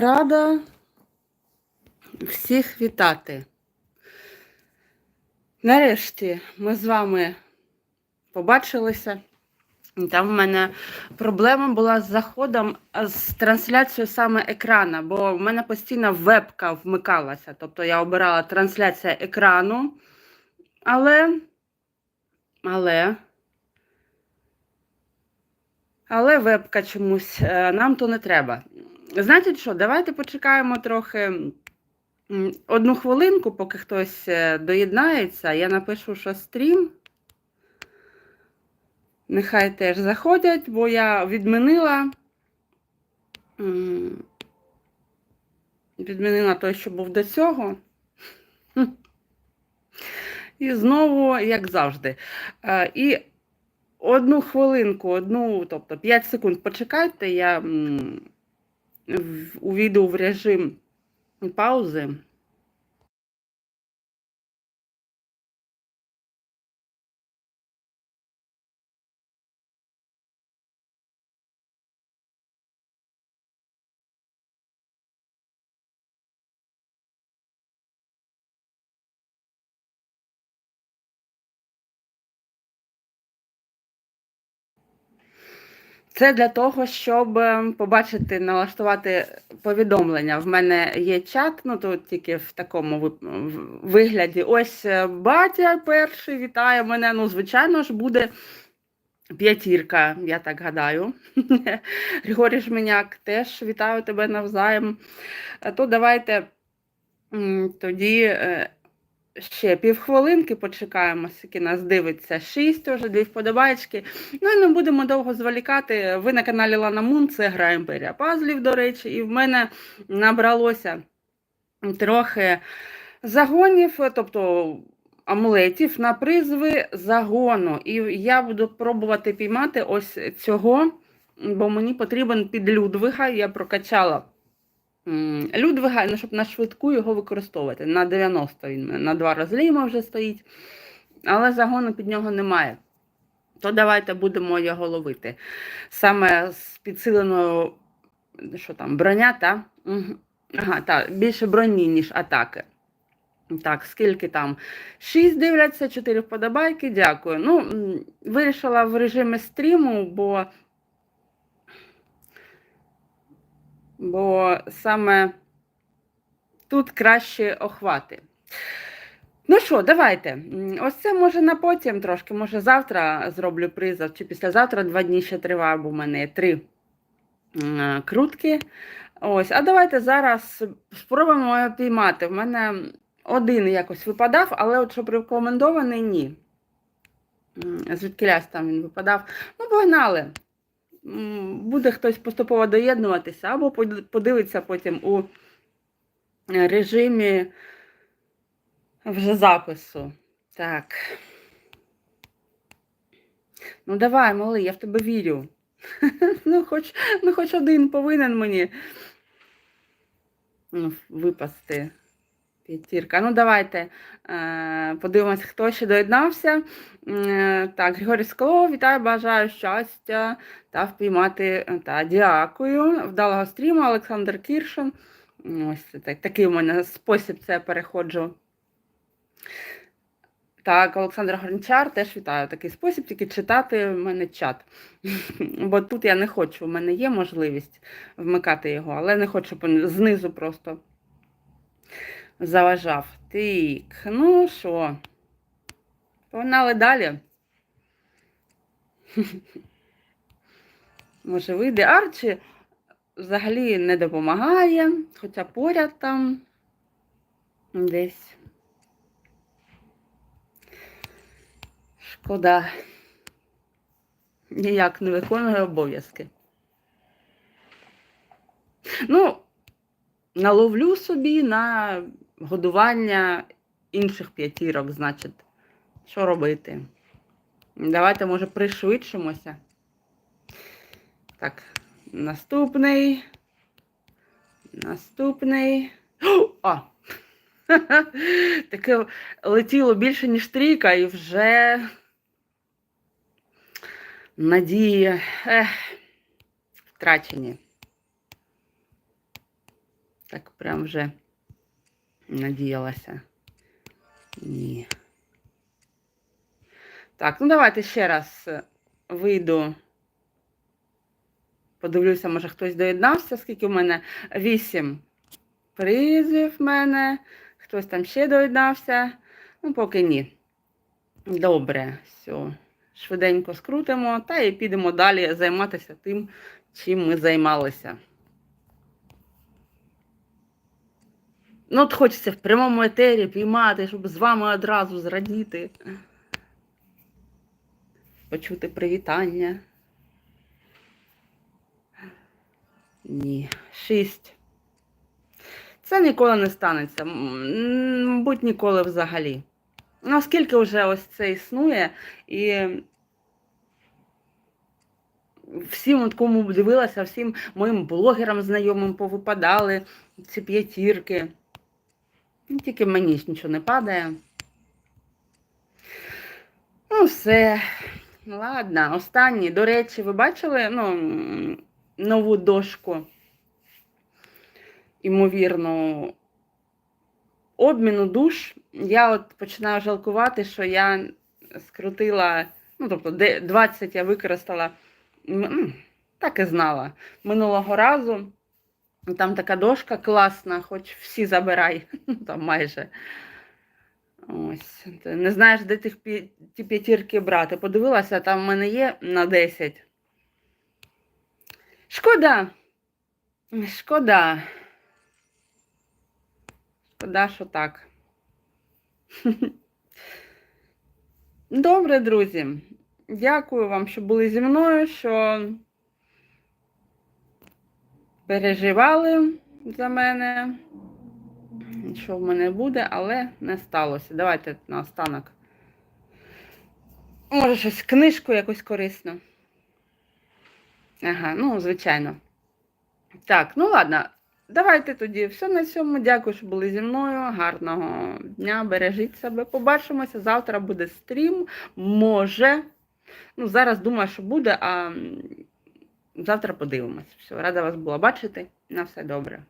рада всіх вітати. Нарешті ми з вами побачилися. Там в мене проблема була з заходом, з трансляцією саме екрана, бо в мене постійно вебка вмикалася. Тобто я обирала трансляція екрану, але, але, але вебка чомусь е, нам то не треба. Знаєте що, давайте почекаємо трохи одну хвилинку, поки хтось е, доєднається. Я напишу, що стрім. Нехай теж заходять, бо я відмінила. Відмінила той, що був до цього. І знову, як завжди. Е, І одну хвилинку, одну, тобто 5 секунд почекайте, я увійду в режим паузи. Це для того, щоб е, побачити, налаштувати повідомлення. В мене є чат, ну тут тільки в такому вигляді. Ось е, батя перший вітає мене. Ну, звичайно ж, буде п'ятірка, я так гадаю. Григорій Жменяк, теж вітаю тебе навзаєм. Е, То давайте тоді е, ще півхвилинки почекаємо, скільки нас дивиться. Шість вже, дві вподобайки. Ну і не будемо довго зволікати. Ви на каналі Лана Мун, це гра Імперія Пазлів, до речі, і в мене набралося трохи загонів, тобто амулетів на призви загону. І я буду пробувати піймати ось цього, бо мені потрібен під Людвига. Я прокачала. М, Людвига, щоб на швидку його використовувати. На 90 він на два розліма вже стоїть, але загону під нього немає. То давайте будемо його ловити. Саме з підсиленою що там, броня, та? Ага, так, більше броні, ніж атаки. Так, скільки там? 6 дивляться, 4 вподобайки, дякую. Ну, вирішила в режимі стріму, бо, бо саме тут краще охвати. Ну що, давайте. Ось це може на потім трошки, може завтра зроблю призов, чи післязавтра два дні ще триває, бо в мене три е, крутки. Ось, а давайте зараз спробуємо його піймати. В мене один якось випадав, але от щоб рекомендований ні. Звідкилясь там він випадав. Ну, погнали. Буде хтось поступово доєднуватися, або подивиться потім у е, режимі вже запису. Так. Ну давай, малий, я в тебе вірю. Ну, хоч, ну, хоч один повинен мені ну, випасти. П'ятірка. Ну, давайте е, подивимось, хто ще доєднався. Е, так, Григорій Скало, вітаю, бажаю щастя та впіймати. Та, дякую. Вдалого стріму, Олександр Кіршин. Ось так, такий у мене спосіб це переходжу. Так, Олександр Гончар, теж вітаю такий спосіб, тільки читати в мене чат. Бо тут я не хочу, в мене є можливість вмикати його, але не хочу, знизу просто заважав. Так, ну що, погнали далі. Може, вийде Арчі взагалі не допомагає, хоча поряд там десь. Шкода. Ніяк не виконує обов'язки. Ну, наловлю собі на годування інших п'ятірок, значить, що робити? Давайте, може, пришвидшимося. Так, наступний. Наступний. О! Таке летіло більше, ніж трійка, і вже надії ех, втрачені. Так прям вже надіялася. Ні. Так, ну давайте ще раз е, вийду. Подивлюся, може хтось доєднався, скільки в мене вісім призів в мене. Хтось там ще доєднався. Ну, поки ні. Добре, все. Швиденько скрутимо та і підемо далі займатися тим, чим ми займалися. Ну, от хочеться в прямому етері піймати, щоб з вами одразу зрадіти. Почути привітання. Ні. Шість. Це ніколи не станеться. Мабуть, ніколи взагалі. Оскільки вже ось це існує, і всім, кому дивилася, всім моїм блогерам знайомим повипадали ці п'ятірки. Ну, Тільки мені ж нічого не падає. Ну, все. Ладно, останній. До речі, ви бачили ну, нову дошку, імовірно, обміну душ. Я от починаю жалкувати, що я скрутила, ну, тобто, 20 я використала, так і знала. Минулого разу. Там така дошка класна, хоч всі забирай, там майже. Ось. Ти не знаєш, де тих пі- ті п'ятірки брати. Подивилася, там в мене є на 10. Шкода. Шкода. Шкода, що так. Добре, друзі. Дякую вам, що були зі мною, що переживали за мене, що в мене буде, але не сталося. Давайте наостанок. Може, щось книжку якусь корисну. Ага, ну, звичайно. Так, ну ладно. Давайте тоді все на цьому. Дякую, що були зі мною. Гарного дня, бережіть себе. Побачимося. Завтра буде стрім. Може. Ну, зараз думаю, що буде, а завтра подивимось. Все, рада вас була бачити. На все добре.